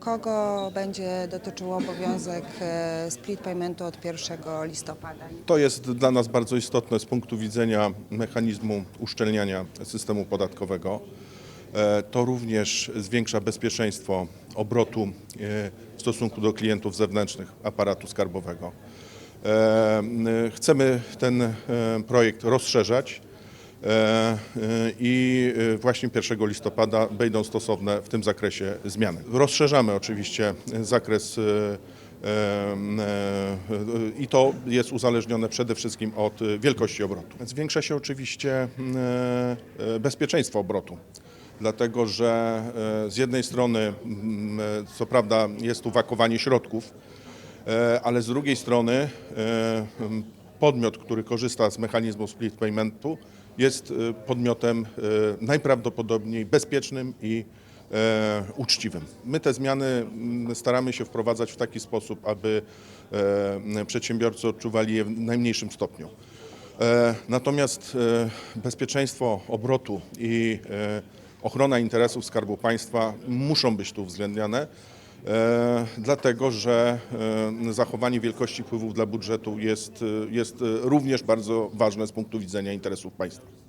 Kogo będzie dotyczył obowiązek e, split paymentu od 1 listopada? To jest dla nas bardzo istotne z punktu widzenia mechanizmu uszczelniania systemu podatkowego. E, To również zwiększa bezpieczeństwo obrotu e, w stosunku do klientów zewnętrznych aparatu skarbowego. Chcemy ten projekt rozszerzać i e, właśnie 1 listopada będą stosowne w tym zakresie zmiany. Rozszerzamy oczywiście zakres e, e, i to jest uzależnione przede wszystkim od e, wielkości obrotu. Zwiększa się oczywiście e, e, bezpieczeństwo obrotu. Dlatego, że e, z jednej strony, mm, e, co prawda, jest tu wakowanie środków, e, ale z drugiej strony e, podmiot, który korzysta z mechanizmu split paymentu, jest e, podmiotem e, najprawdopodobniej bezpiecznym i e, uczciwym. My te zmiany mm, staramy się wprowadzać w taki sposób, aby e, przedsiębiorcy odczuwali je w najmniejszym stopniu. E, Natomiast bezpieczeństwo obrotu i ochrona interesów Skarbu Państwa muszą być tu uwzględniane, dlatego że e, zachowanie wielkości wpływów dla budżetu jest, e, jest e, również bardzo ważne z punktu widzenia interesów państwa.